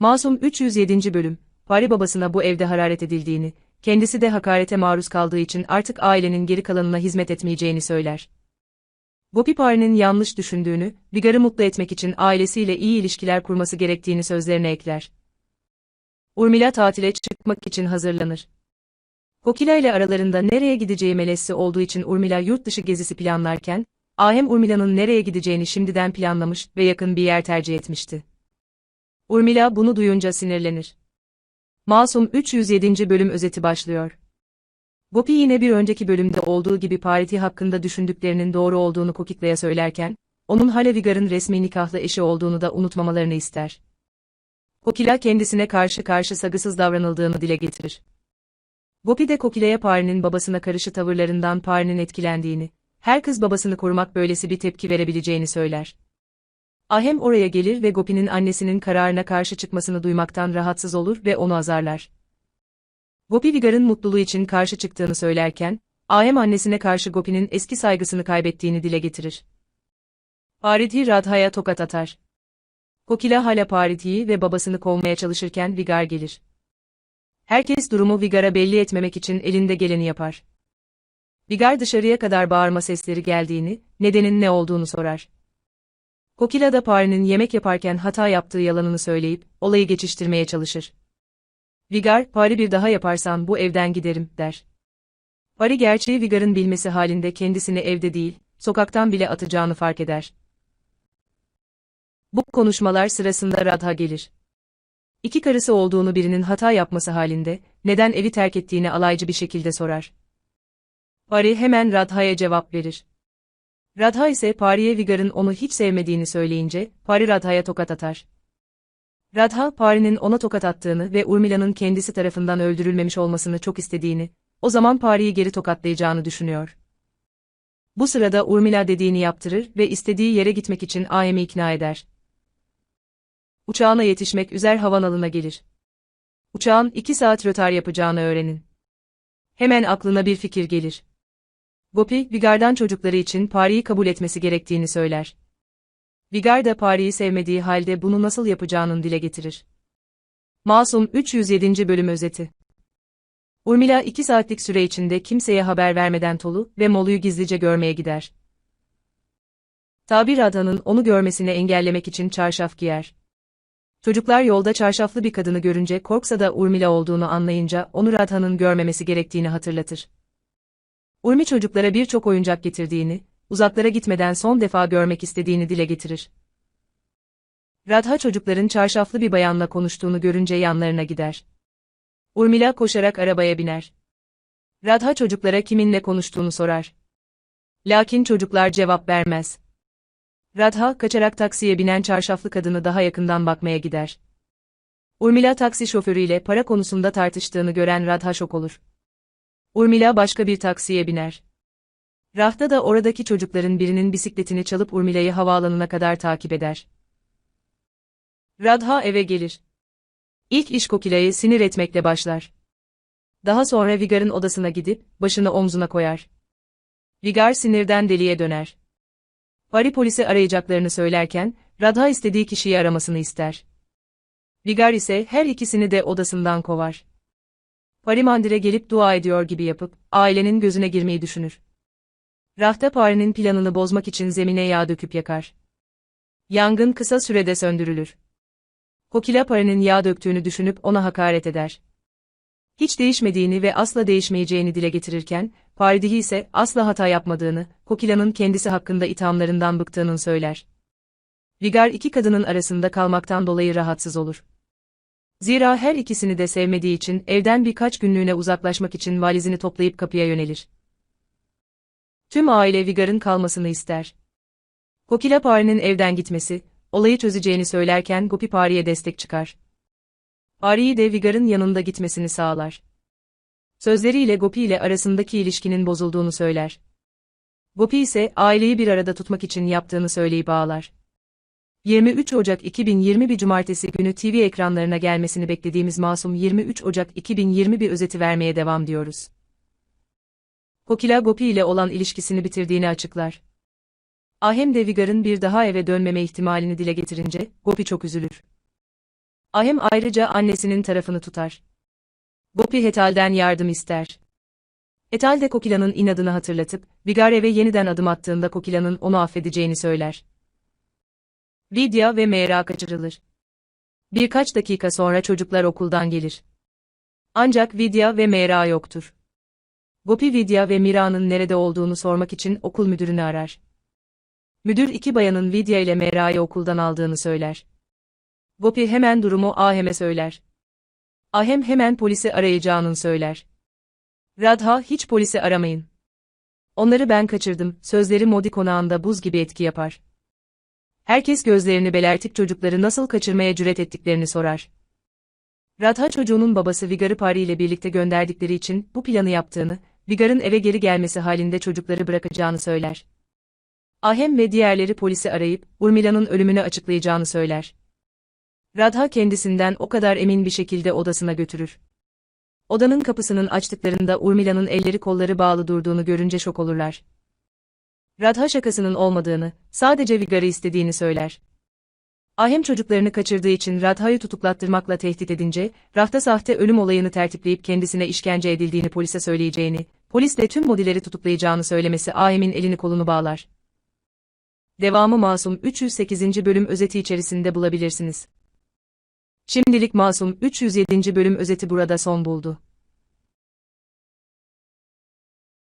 Masum 307. bölüm, Pari babasına bu evde hararet edildiğini, kendisi de hakarete maruz kaldığı için artık ailenin geri kalanına hizmet etmeyeceğini söyler. Gopi Pari'nin yanlış düşündüğünü, Vigar'ı mutlu etmek için ailesiyle iyi ilişkiler kurması gerektiğini sözlerine ekler. Urmila tatile çıkmak için hazırlanır. Kokila ile aralarında nereye gideceği melesi olduğu için Urmila yurt dışı gezisi planlarken, Ahem Urmila'nın nereye gideceğini şimdiden planlamış ve yakın bir yer tercih etmişti. Urmila bunu duyunca sinirlenir. Masum 307. bölüm özeti başlıyor. Gopi yine bir önceki bölümde olduğu gibi Pariti hakkında düşündüklerinin doğru olduğunu Kokitla'ya söylerken, onun hala Vigar'ın resmi nikahlı eşi olduğunu da unutmamalarını ister. Kokila kendisine karşı karşı sagısız davranıldığını dile getirir. Gopi de Kokila'ya Pari'nin babasına karşı tavırlarından Pari'nin etkilendiğini, her kız babasını korumak böylesi bir tepki verebileceğini söyler. Ahem oraya gelir ve Gopi'nin annesinin kararına karşı çıkmasını duymaktan rahatsız olur ve onu azarlar. Gopi Vigar'ın mutluluğu için karşı çıktığını söylerken, Ahem annesine karşı Gopi'nin eski saygısını kaybettiğini dile getirir. Paridhi Radha'ya tokat atar. Kokila hala Paridhi'yi ve babasını kovmaya çalışırken Vigar gelir. Herkes durumu Vigar'a belli etmemek için elinde geleni yapar. Vigar dışarıya kadar bağırma sesleri geldiğini, nedenin ne olduğunu sorar. Kokila da Pari'nin yemek yaparken hata yaptığı yalanını söyleyip, olayı geçiştirmeye çalışır. Vigar, Pari bir daha yaparsan bu evden giderim, der. Pari gerçeği Vigar'ın bilmesi halinde kendisini evde değil, sokaktan bile atacağını fark eder. Bu konuşmalar sırasında Radha gelir. İki karısı olduğunu birinin hata yapması halinde, neden evi terk ettiğini alaycı bir şekilde sorar. Pari hemen Radha'ya cevap verir. Radha ise Pari'ye Vigar'ın onu hiç sevmediğini söyleyince, Pari Radha'ya tokat atar. Radha, Pari'nin ona tokat attığını ve Urmila'nın kendisi tarafından öldürülmemiş olmasını çok istediğini, o zaman Pari'yi geri tokatlayacağını düşünüyor. Bu sırada Urmila dediğini yaptırır ve istediği yere gitmek için Ayem'i ikna eder. Uçağına yetişmek üzere havanalına gelir. Uçağın iki saat rötar yapacağını öğrenin. Hemen aklına bir fikir gelir. Gopi, Vigar'dan çocukları için Pari'yi kabul etmesi gerektiğini söyler. Vigar da Pari'yi sevmediği halde bunu nasıl yapacağının dile getirir. Masum 307. bölüm özeti. Urmila iki saatlik süre içinde kimseye haber vermeden Tolu ve Molu'yu gizlice görmeye gider. Tabir Radha'nın onu görmesini engellemek için çarşaf giyer. Çocuklar yolda çarşaflı bir kadını görünce korksa da Urmila olduğunu anlayınca onu Radha'nın görmemesi gerektiğini hatırlatır. Urmi çocuklara birçok oyuncak getirdiğini, uzaklara gitmeden son defa görmek istediğini dile getirir. Radha çocukların çarşaflı bir bayanla konuştuğunu görünce yanlarına gider. Urmila koşarak arabaya biner. Radha çocuklara kiminle konuştuğunu sorar. Lakin çocuklar cevap vermez. Radha kaçarak taksiye binen çarşaflı kadını daha yakından bakmaya gider. Urmila taksi şoförüyle para konusunda tartıştığını gören Radha şok olur. Urmila başka bir taksiye biner. Rahta da oradaki çocukların birinin bisikletini çalıp Urmila'yı havaalanına kadar takip eder. Radha eve gelir. İlk iş Kokila'yı sinir etmekle başlar. Daha sonra Vigar'ın odasına gidip, başını omzuna koyar. Vigar sinirden deliye döner. Pari polisi arayacaklarını söylerken, Radha istediği kişiyi aramasını ister. Vigar ise her ikisini de odasından kovar. Parimandire gelip dua ediyor gibi yapıp, ailenin gözüne girmeyi düşünür. Rahta Pari'nin planını bozmak için zemine yağ döküp yakar. Yangın kısa sürede söndürülür. Kokila Pari'nin yağ döktüğünü düşünüp ona hakaret eder. Hiç değişmediğini ve asla değişmeyeceğini dile getirirken, Paridihi ise asla hata yapmadığını, Kokila'nın kendisi hakkında ithamlarından bıktığını söyler. Vigar iki kadının arasında kalmaktan dolayı rahatsız olur. Zira her ikisini de sevmediği için evden birkaç günlüğüne uzaklaşmak için valizini toplayıp kapıya yönelir. Tüm aile Vigar'ın kalmasını ister. Kokila Pari'nin evden gitmesi, olayı çözeceğini söylerken Gopi Pari'ye destek çıkar. Pari'yi de Vigar'ın yanında gitmesini sağlar. Sözleriyle Gopi ile arasındaki ilişkinin bozulduğunu söyler. Gopi ise aileyi bir arada tutmak için yaptığını söyleyip ağlar. 23 Ocak 2021 Cumartesi günü TV ekranlarına gelmesini beklediğimiz Masum 23 Ocak 2021 özeti vermeye devam diyoruz. Kokila Gopi ile olan ilişkisini bitirdiğini açıklar. Ahem de Vigar'ın bir daha eve dönmeme ihtimalini dile getirince, Gopi çok üzülür. Ahem ayrıca annesinin tarafını tutar. Gopi Hetal'den yardım ister. Hetal de Kokila'nın inadını hatırlatıp, Vigar eve yeniden adım attığında Kokila'nın onu affedeceğini söyler. Vidya ve Meyra kaçırılır. Birkaç dakika sonra çocuklar okuldan gelir. Ancak Vidya ve Meyra yoktur. Gopi Vidya ve Mira'nın nerede olduğunu sormak için okul müdürünü arar. Müdür iki bayanın Vidya ile Meyra'yı okuldan aldığını söyler. Gopi hemen durumu Ahem'e söyler. Ahem hemen polisi arayacağını söyler. Radha hiç polisi aramayın. Onları ben kaçırdım, sözleri Modi konağında buz gibi etki yapar. Herkes gözlerini belertip çocukları nasıl kaçırmaya cüret ettiklerini sorar. Radha çocuğunun babası Vigar'ı Pari ile birlikte gönderdikleri için bu planı yaptığını, Vigar'ın eve geri gelmesi halinde çocukları bırakacağını söyler. Ahem ve diğerleri polisi arayıp, Urmila'nın ölümünü açıklayacağını söyler. Radha kendisinden o kadar emin bir şekilde odasına götürür. Odanın kapısının açtıklarında Urmila'nın elleri kolları bağlı durduğunu görünce şok olurlar. Radha şakasının olmadığını, sadece Vigar'ı istediğini söyler. Ahem çocuklarını kaçırdığı için Radha'yı tutuklattırmakla tehdit edince, rafta sahte ölüm olayını tertipleyip kendisine işkence edildiğini polise söyleyeceğini, polisle tüm modileri tutuklayacağını söylemesi Ahem'in elini kolunu bağlar. Devamı Masum 308. bölüm özeti içerisinde bulabilirsiniz. Şimdilik Masum 307. bölüm özeti burada son buldu.